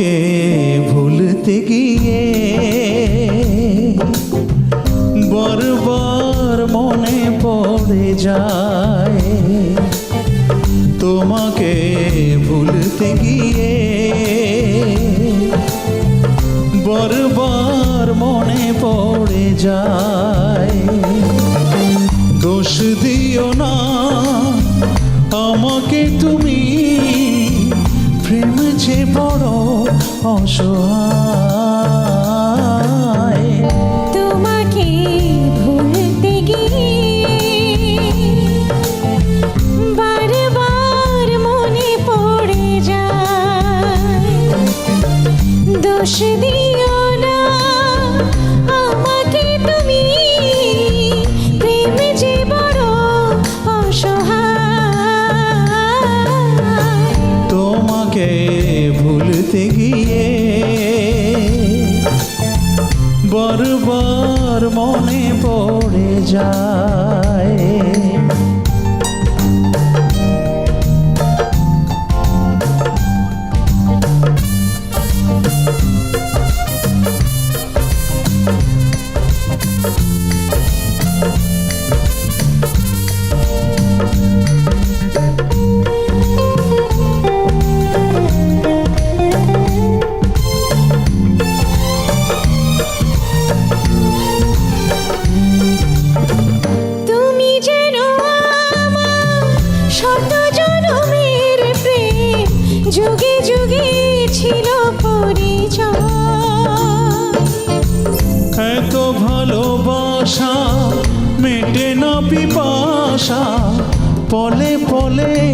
তোমাকে ভুলতে গিয়ে বারবার মনে পড়ে যায়। তোমাকে ভুলতে গিয়ে বারবার মনে পড়ে যায়। দোষ দিও না, আমাকে তুমি যে বড় গিয়ে বারবার মনে পড়ে যায়। যুগে যুগে ছিল এত ভালোবাসা মেটে না পিপাসা পলে পলে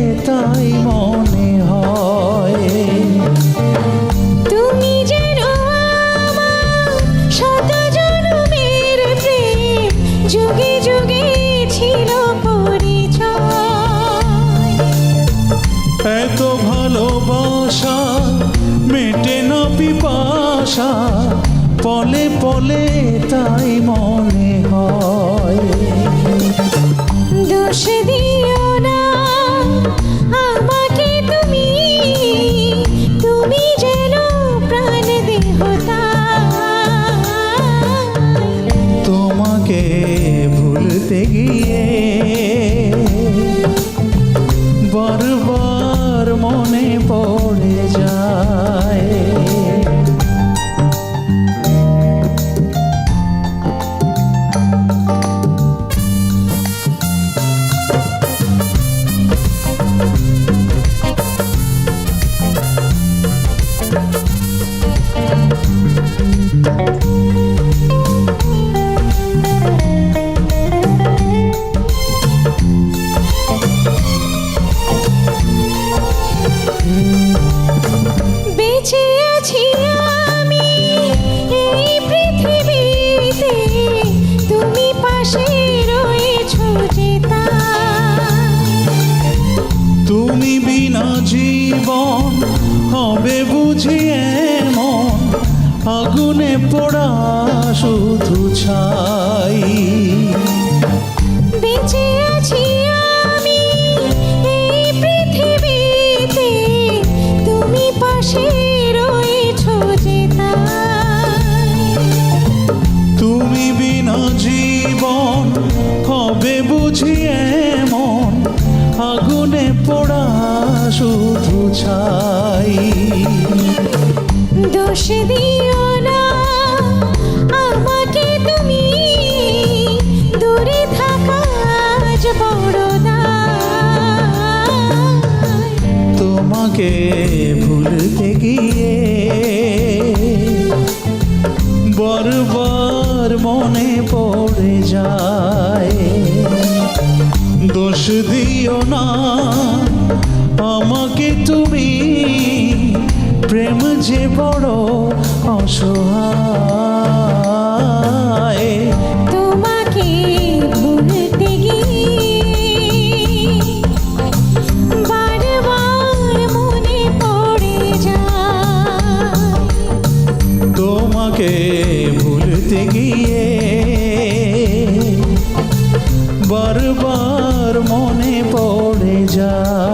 পিপাসা পলে পলে তাই মনে হয়। দোষ দিও না আমাকে তুমি তুমি যেন প্রাণ দেহতা তোমাকে ভুলতে গিয়ে বুঝি এমন আগুনে পোড়া শুধু ছাই। বেঁচে আছি আমি এই পৃথিবীতে তুমি পাশে রয়েছো যে তুমি বিনা জীবন হবে বুঝি এমন আগুনে পোড়া শুধু ছাই। তোমাকে ভুলতে গিয়ে বারবার মনে পড়ে যায়। দোষ দিও না, আমাকে তুমি প্রেম যে বড় অসহায়। যায়